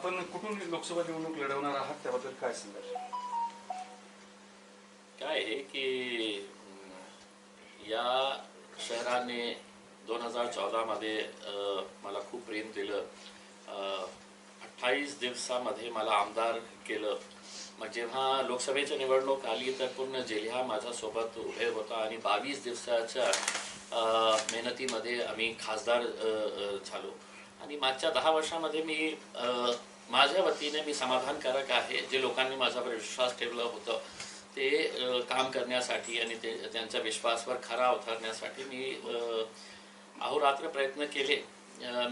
आपण कुठून लोकसभा निवडणूक लढवणार आहात? त्याबद्दल काय सांगाल? काय आहे की या शहराने दोन हजार चौदामध्ये मला खूप प्रेम दिलं. अठ्ठावीस दिवसामध्ये मला आमदार केलं. मग जेव्हा लोकसभेची निवडणूक आली तर पूर्ण जिल्हा माझ्यासोबत उभे होता आणि बावीस दिवसाच्या मेहनतीमध्ये आम्ही खासदार झालो. आणि मागच्या दहा वर्षामध्ये मी माझ्या वतीने मी समाधानकारक आहे. जे लोकांनी माझ्यावर विश्वास ठेवलं होतं ते काम करण्यासाठी आणि ते त्यांच्या विश्वासवर खरा उतरण्यासाठी मी अहोरात्र प्रयत्न केले.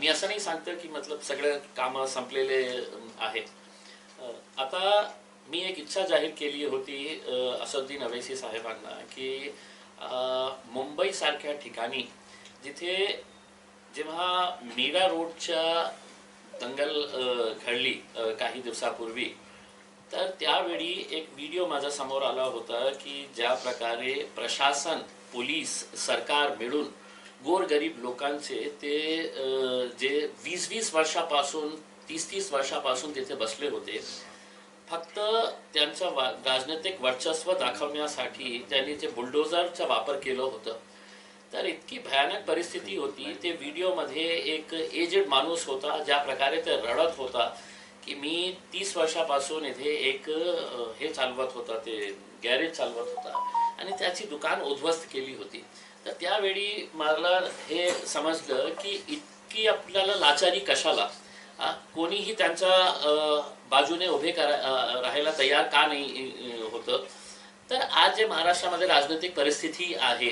मी असं नाही सांगतो की मतलब सगळे कामं संपलेले आहेत. आता मी एक इच्छा जाहीर केली होती अ, असदुद्दीन अवैसी साहेबांना की मुंबईसारख्या ठिकाणी जिथे जेव्हा मीरा रोडच्या दंगल घडली काही दिवसापूर्वी. तर त्यावेळी एक व्हिडिओ माझ्यासमोर आला होता की ज्या प्रकारे प्रशासन पोलीस सरकार मिळून गोरगरीब लोकांचे ते जे वीस वीस वर्षापासून तीस तीस वर्षापासून तिथे बसले होते. फक्त त्यांचं राजनैतिक वर्चस्व दाखवण्यासाठी त्यांनी ते बुलडोझरचा वापर केलं होतं. तर इतकी भयानक परिस्थिती होती ते व्हिडिओमध्ये एक एजेड माणूस होता ज्या प्रकारे ते रडत होता की मी तीस वर्षापासून इथे एक हे चालवत होता ते गॅरेज चालवत होता. आणि त्याची दुकान उद्ध्वस्त केली होती. तर त्यावेळी मला हे समजलं की इतकी आपल्याला लाचारी कशाला? कोणीही त्यांच्या बाजूने उभे करा राहायला तयार का नाही होतं? तर आज जे महाराष्ट्रामध्ये राजनैतिक परिस्थिती आहे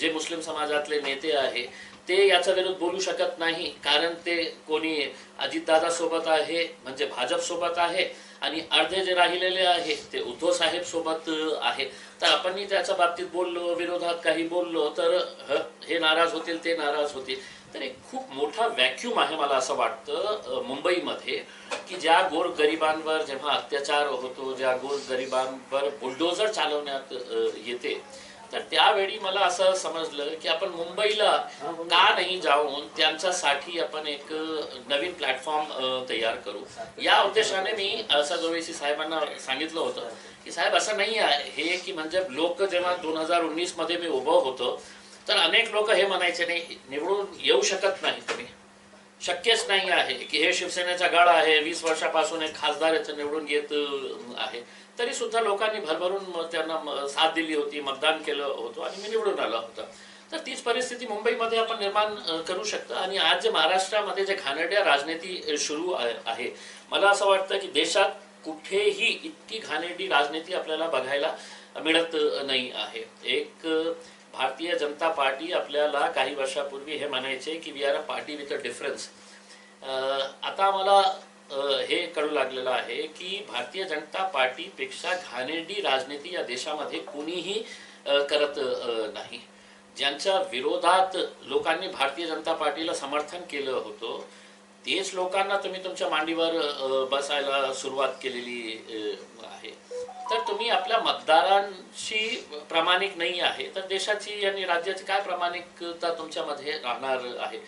जे मुस्लिम समाजातले नेते आहे ते याचा विरोध बोलू शकत नाही कारण ते कोणी अजितदादा सोबत आहे म्हणजे भाजप सोबत आहे आणि अर्धे जे राहिलेले आहे ते उद्धव साहेब सोबत आहे. तर आपण त्याच्या बाबतीत बोललो विरोधात काही बोललो तर ह, हे नाराज होतील ते नाराज होतील. तर एक खूप मोठा व्हॅक्यूम आहे मला असं वाटतं मुंबईमध्ये की ज्या गोरगरिबांवर जेव्हा अत्याचार होतो ज्या गोर गरिबांवर बुलडोझर चालवण्यात येते तर त्यावेळी मला असं समजलं की आपण मुंबईला का नाही जाऊन त्यांच्यासाठी आपण एक नवीन प्लॅटफॉर्म तयार करू. या उद्देशाने मी असं ओवेसी साहेबांना सांगितलं होतं की साहेब असं नाही आहे हे की म्हणजे लोक जेव्हा दोन हजार उन्नीसमध्ये मी उभं होतो तर अनेक लोक हे म्हणायचे नाही निवडून येऊ शकत नाही तुम्ही. शक्यच नाही आहे की हे शिवसेनेचा गाळा आहे वीस वर्षापासून एक खासदार याचं निवडून येत आहे. तरी सुद्धा लोकांनी भरभरून त्यांना साथ दिली होती मतदान केलं होतं आणि मी निवडून आलो होतं. तर तीच परिस्थिती मुंबईमध्ये आपण निर्माण करू शकतो. आणि आज जे महाराष्ट्रामध्ये जे घाणेरड्या राजनीती सुरू आहे मला असं वाटतं की देशात कुठेही इतकी घाणेरडी राजनीती आपल्याला बघायला मिळत नाही आहे. एक भारतीय जनता पार्टी आपल्याला काही वर्षापूर्वी हे म्हणायचे की we are a party with a difference आता आम्हाला हे कळू लागलेलं आहे की भारतीय जनता पार्टीपेक्षा घाणेरडी राजनीती या देशामध्ये कुणीही करत नाही. ज्यांच्या विरोधात लोकांनी भारतीय जनता पार्टीला समर्थन केलं होतं तेच लोकांना तुम्ही तुमच्या मांडीवर बसायला सुरुवात केलेली आहे. तर तुम्ही आपल्या मतदारांशी प्रामाणिक नाही आहे तर देशाची आणि राज्याची काय प्रामाणिकता तुमच्यामध्ये राहणार आहे?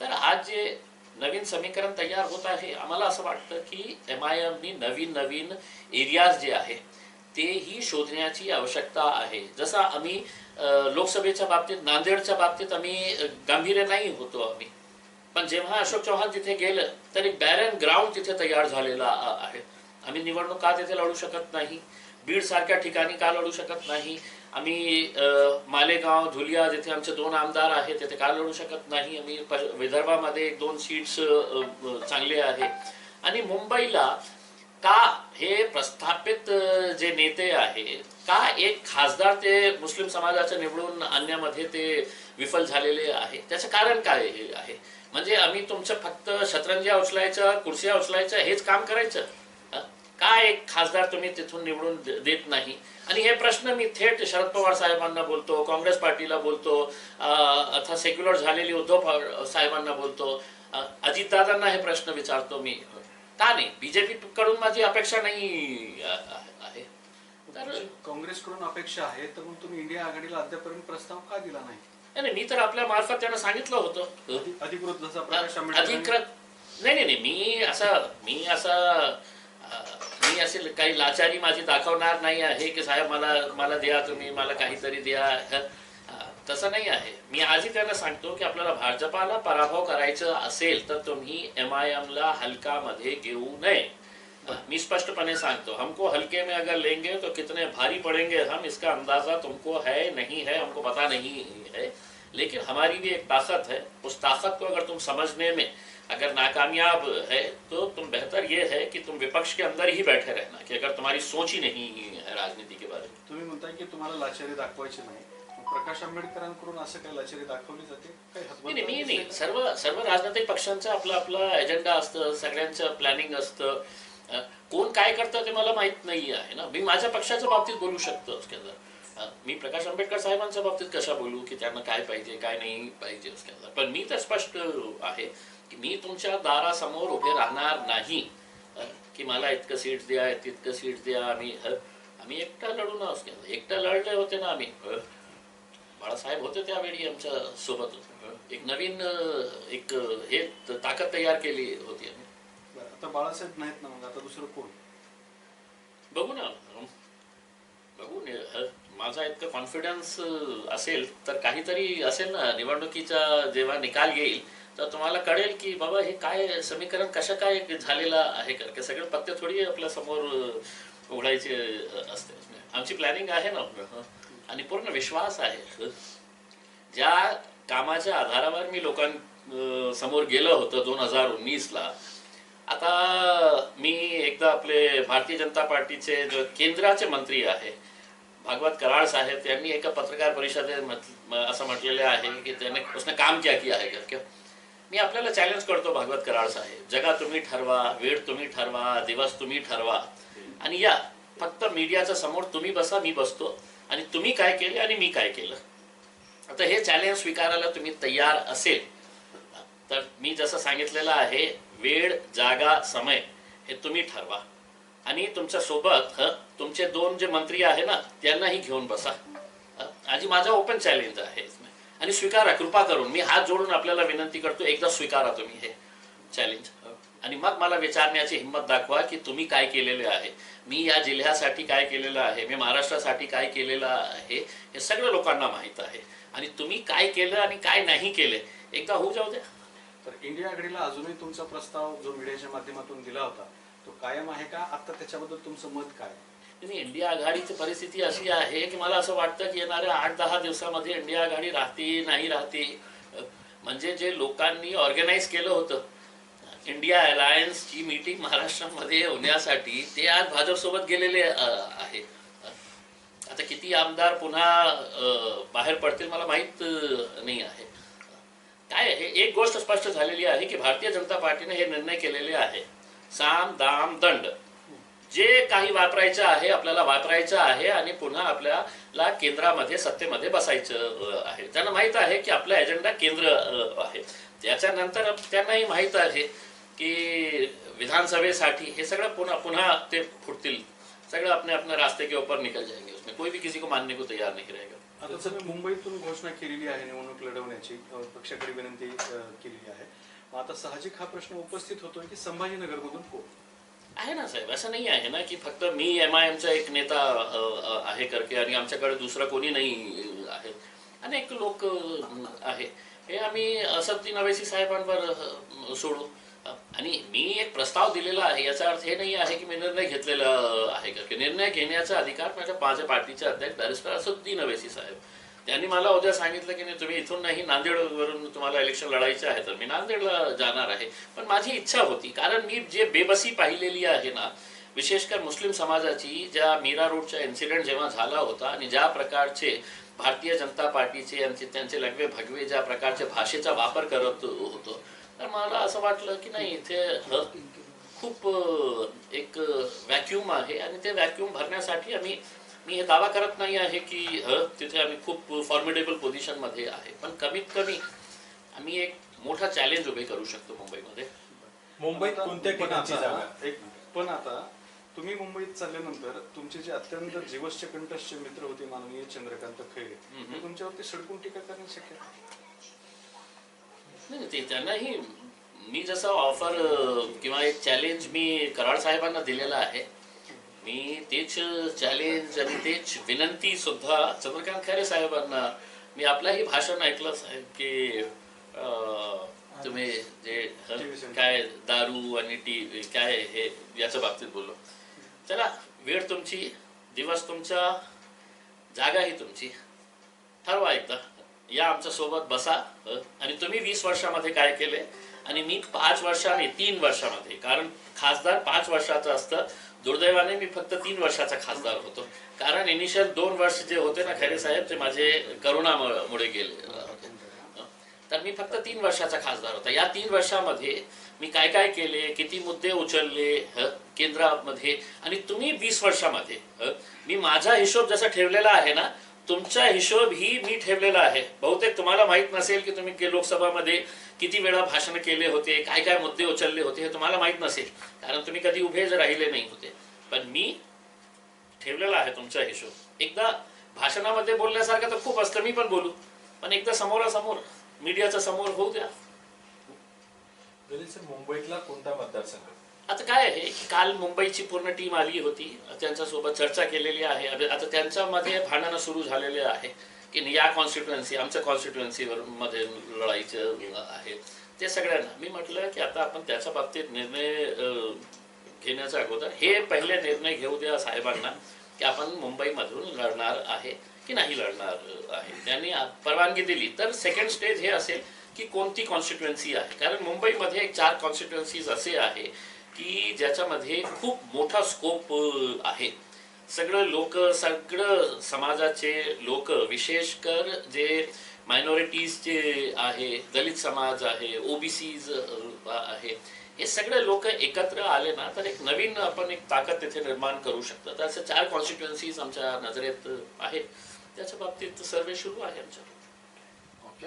तर आज जे नवीन समीकरण तयार होत आहे आम्हाला असं वाटतं की एम आय एमनी नवीन नवीन एरियाज जे आहे तेही शोधण्याची आवश्यकता आहे. जसं आम्ही लोकसभेच्या बाबतीत नांदेडच्या बाबतीत आम्ही गांभीर्य नाही होतो आम्ही. पण जेव्हा अशोक चव्हाण तिथे गेलं तर एक बॅरन ग्राउंड तिथे तयार झालेला आहे. आम्ही निवडणूक का तिथे लढू शकत नाही? बीड सारख्या ठिकाणी का लढू शकत नाही? आम्ही मालेगाव धुलिया जिथे आमचे दोन आमदार आहेत तिथे का लढू शकत नाही? आम्ही विदर्भामध्ये एक दोन सीट्स चांगले आहे. आणि मुंबईला का हे प्रस्थापित जे नेते आहे का एक खासदार ते मुस्लिम समाजाच्या निवडून आणण्यामध्ये ते विफल झालेले आहे? त्याचं कारण काय आहे? म्हणजे आम्ही तुमचं फक्त शतरंज्या उचलायचं कुर्सी उचलायचं हेच काम करायचं? का एक खासदार तुम्ही तिथून निवडून देत नाही? आणि हे प्रश्न मी थेट शरद पवार साहेबांना बोलतो काँग्रेस पार्टीला बोलतो अ, अथवा सेक्युलर झालेली उद्धव साहेबांना बोलतो. अजितदादांना हे प्रश्न विचारतो मी. का नाही? बीजेपी कडून माझी अपेक्षा नाही आहे. तर काँग्रेसकडून अपेक्षा आहे तर मग तुम्ही इंडिया आघाडीला अद्यापर्यंत प्रस्ताव का दिला नाही? नाही, मी तर आपल्या मार्फत त्यांना सांगितलं होतं. अधिकृत जसा अधिकृत नाही नाही नाही मी असं मी असं मी असे काही लाचारी माझी दाखवणार नाही आहे की साहेब मला मला द्या तुम्ही, मला काहीतरी द्या. तसं नाही आहे. मी आजही त्यांना सांगतो की आपल्याला भाजपाला पराभव करायचं असेल तर तुम्ही एम आय एमला हलकामध्ये घेऊ नये. मी स्पष्टपणे सांगतो, हमको हल्के में अगर लेंगे तो कितने भारी पड़ेंगे हम, इसका अंदाज़ा तुमको है, नहीं है, हमको पता नहीं है. लेकिन हमारी भी एक ताकत है। उस ताकत को अगर तुम समझने में अगर नाकामयाब है तो तुम बेहतर ये है कि तुम विपक्ष के अंदर ही बैठे रहना कि अगर तुम्हारी सोच ही नहीं है राजनीति के बारे में। तुम्ही म्हणताय की तुम्हाला लाचारी दाखवायची नाही. प्रकाश आंबेडकरांकडून असं काही लाचारी दाखवली जाते? नाही नाही, मी हतबल नाही सर्व सर्व राजनैतिक पक्षांचं आपलं आपलं एजेंडा असतं सगळ्यांचं प्लॅनिंग असतं. कोण काय करतं ते मला माहीत नाही आहे ना? मी माझ्या पक्षाच्या बाबतीत बोलू शकतो उसके अंदर मी प्रकाश आंबेडकर साहेबांच्या बाबतीत कशा बोलू की त्यांना काय पाहिजे काय नाही पाहिजे पण मी तर स्पष्ट आहे की मी तुमच्या दारासमोर उभे राहणार नाही. की मला इतकं सीट द्या तितकं सीट द्या आम्ही आम्ही एकटा लढू ना एकटा लढले होते ना आम्ही. बाळासाहेब होते त्यावेळी आमच्यासोबत एक नवीन एक हे ताकद तयार केली होती आम्ही. आता बाळासाहेब नाहीत ना मग आता दुसरं कोण? बघू ना. बघू माझा इतकं कॉन्फिडन्स असेल तर काहीतरी असेल ना निवडणुकीचा जेव्हा निकाल येईल तर तुम्हाला कळेल की बाबा हे काय समीकरण कसं काय झालेलं आहे? का सगळे पत्ते थोडी आपल्यासमोर उघडायचे असते. आमची प्लॅनिंग आहे ना आणि पूर्ण विश्वास आहे. ज्या कामाच्या आधारावर मी लोकां समोर गेलो होतो दोन हजार उन्नीसला आता मी एकदा आपले भारतीय जनता पार्टीचे केंद्राचे मंत्री आहे भागवत कराड साहेब त्यांनी एका पत्रकार परिषदेत असं म्हटलेलं आहे की त्याने उसने काम क्या किया आहे क्या मी आपल्याला चॅलेंज करतो भागवत कराड साहेब. जगा तुम्ही ठरवा वेळ तुम्ही ठरवा दिवस तुम्ही ठरवा. आणि या फक्त मीडियाच्या समोर तुम्ही बसा मी बसतो. आणि तुम्ही काय केले आणि मी काय केलं. आता हे चॅलेंज स्वीकारायला तुम्ही तयार असेल तर मी जसं सांगितलेलं आहे वेळ जागा समय हे तुम्ही ठरवा. आणि तुमच्यासोबत तुमचे दोन जे मंत्री आहे ना त्यांनाही घेऊन बसा. आणि आजी माझा ओपन चॅलेंज आहे. आणि स्वीकारा कृपा करून. मी हात जोडून आपल्याला विनंती करतो एकदा स्वीकारा तुम्ही हे चॅलेंज आणि मग मला विचारण्याची हिंमत दाखवा की तुम्ही काय केलेले आहे. मी या जिल्ह्यासाठी काय केलेलं आहे? मी महाराष्ट्रासाठी काय केलेलं आहे? हे सगळं लोकांना माहीत आहे. आणि तुम्ही काय केलं आणि काय नाही केले एकदा होऊ जाऊ द्या. तर इंडिया आघाडीला अजूनही तुमचा प्रस्ताव जो मीडियाच्या माध्यमातून दिला होता तो कायम आहे का? आता त्याच्याबद्दल तुमचं मत काय? नाही इंडिया आघाडीची परिस्थिती अशी आहे की मला असं वाटतं की येणाऱ्या आठ दहा दिवसामध्ये इंडिया आघाडी राहते नाही राहते. म्हणजे जे लोकांनी ऑर्गनाईज केलं होतं इंडिया अलायन्सची मीटिंग महाराष्ट्रामध्ये होण्यासाठी ते आज भाजपसोबत गेलेले आहे. आता किती आमदार पुन्हा बाहेर पडतील मला माहीत नाही आहे. काय हे एक गोष्ट स्पष्ट झालेली आहे की भारतीय जनता पार्टीने हे निर्णय केलेले आहे. साम दाम दंड. जे काही वापरायचं आहे आपल्याला वापरायचं आहे आणि पुन्हा आपल्याला केंद्रामध्ये सत्तेमध्ये बसायचं आहे. त्यांना माहीत आहे की आपला एजेंडा केंद्र आहे. त्याच्यानंतर त्यांनाही माहीत आहे की विधानसभेसाठी हे सगळं पुन्हा पुन्हा ते फुटतील. सगळं अपने अपने रास्ते के ऊपर निकल जाएंगे उसमें. कोई भी किसी को मानने को तैयार नहीं रहेगा. आता सर मुंबईतून घोषणा केलेली आहे निवडणूक लढवण्याची. पक्षाकडे विनंती केलेली आहे. मग आता साहजिक हा प्रश्न उपस्थित होतोय की संभाजीनगरमधून कोण? आहे ना साहेब असं नाही आहे ना की फक्त मी एम आय एमचा एक नेता आहे करके आणि आमच्याकडे दुसरा कोणी नाही आहे. अनेक लोक आहे. हे आम्ही असदुद्दीन अवैसी साहेबांवर सोडू. आणि मी एक प्रस्ताव दिलेला आहे याचा अर्थ हे नाही आहे की मी निर्णय घेतलेला आहे करके. निर्णय घेण्याचा अधिकार माझ्या माझ्या पार्टीचे अध्यक्ष बॅरिस्टर असदुद्दीन अवैसी साहेब. त्यांनी मला उद्या सांगितलं की नाही तुम्ही इथून नाही नांदेडवरून तुम्हाला इलेक्शन लढायचं आहे तर मी नांदेडला जाणार आहे. पण माझी इच्छा होती कारण मी जे बेबसी पाहिलेली आहे ना विशेषकर मुस्लिम समाजाची ज्या मीरा रोडचा इन्सिडेंट जेव्हा झाला होता आणि ज्या प्रकारचे भारतीय जनता पार्टीचे यांचे त्यांचे लगवे भगवे ज्या प्रकारच्या भाषेचा वापर करत होतो तर मला असं वाटलं की नाही इथे खूप एक व्हॅक्यूम आहे आणि ते व्हॅक्यूम भरण्यासाठी आम्ही मी हे दावा करत नाही आहे की तिथे आम्ही खूप फॉर्मिडेबल पोझिशनमध्ये आहे पण कमीत कमी आम्ही एक मोठा चॅलेंज उभे करू शकतो मुंबईमध्ये मुंबईत कोणत्या पण ठिकाणची आता- जागा एक. पण आता तुम्ही मुंबईत चालल्यानंतर तुमचे जे अत्यंत जीवसचे कंठस्थ मित्र होते माननीय चंद्रकांत खैरे तुमच्यावरती सडकून टीका करणे शक्य? नाही ते त्यांनाही मी जसं ऑफर किंवा एक चॅलेंज मी कराड साहेबांना दिलेलं आहे मी तेच चॅलेंज आणि तेच विनंती सुद्धा चंद्रकांत खैरे साहेबांना मी आपलंही भाषण ऐकलं साहेब की तुम्ही जे. काय दारू आणि टी काय हे याच्या बाबतीत बोललो. चला वेळ तुमची दिवस तुमचा जागा ही तुमची. ठरवा एकदा. या आमच्यासोबत बसा आणि तुम्ही वीस वर्षामध्ये काय केले? आणि मी पाच वर्षाने तीन वर्षामध्ये कारण खासदार पाच वर्षाचं असतं. दुर्दैवाने मी फक्त तीन वर्षाचा खासदार होतो. कारण इनिशियल दोन वर्ष जे होते ना खरे साहेब ते माझे करोनामुळे गेले. तर मी फक्त तीन वर्षाचा खासदार होता. या तीन वर्षामध्ये मी काय काय केले किती मुद्दे उचलले केंद्रामध्ये. आणि तुम्ही वीस वर्षामध्ये मी माझा हिशोब जसा ठेवलेला आहे ना तुमचा हिशोब ही मी ठेवलेला आहे. बहुतेक तुम्हाला माहीत नसेल की तुम्ही लोकसभामध्ये किती वेळा भाषण केले होते काय काय मुद्दे उचलले होते हे तुम्हाला माहीत नसेल. कारण तुम्ही कधी उभे राहिले नाही होते. पण मी ठेवलेला आहे तुमचा हिशोब. एकदा भाषणामध्ये बोलण्यासारखं तर खूप असतं मी पण बोलू. पण एकदा समोरासमोर मीडियाच्या समोर होऊ द्या. मुंबईतला कोणता मतदारसंघ? आता काय आहे की काल मुंबईची पूर्ण टीम आली होती. त्यांच्यासोबत चर्चा केलेली आहे. आता त्यांच्यामध्ये भांडणं सुरू झालेले आहे की या कॉन्स्टिट्युएन्सी आमच्या कॉन्स्टिट्युएन्सीवर मध्ये लढाईचं आहे. ते सगळ्यांना. मी म्हटलं की आता आपण त्याच्या बाबतीत निर्णय घेण्याचा घेण्याच्या अगोदर हे पहिले निर्णय घेऊ द्या साहेबांना की आपण मुंबईमधून लढणार आहे की नाही लढणार आहे. त्यांनी परवानगी दिली. तर सेकंड स्टेज हे असेल की कोणती कॉन्स्टिट्युएन्सी आहे? कारण मुंबईमध्ये एक चार कॉन्स्टिट्युएन्सीज असे आहे की ज्याच्यामध्ये खूप मोठा स्कोप आहे. सगळं लोक सगळं समाजाचे लोक विशेषकर जे मायनॉरिटीजचे आहे दलित समाज आहे ओबीसीज आहे हे सगळे लोक एकत्र आले ना तर एक नवीन आपण एक ताकद तिथे निर्माण करू शकतो तर असं चार कॉन्स्टिट्युएन्सीज आमच्या नजरेत आहेत. त्याच्या बाबतीत सर्वे सुरू आहे आमच्या ओके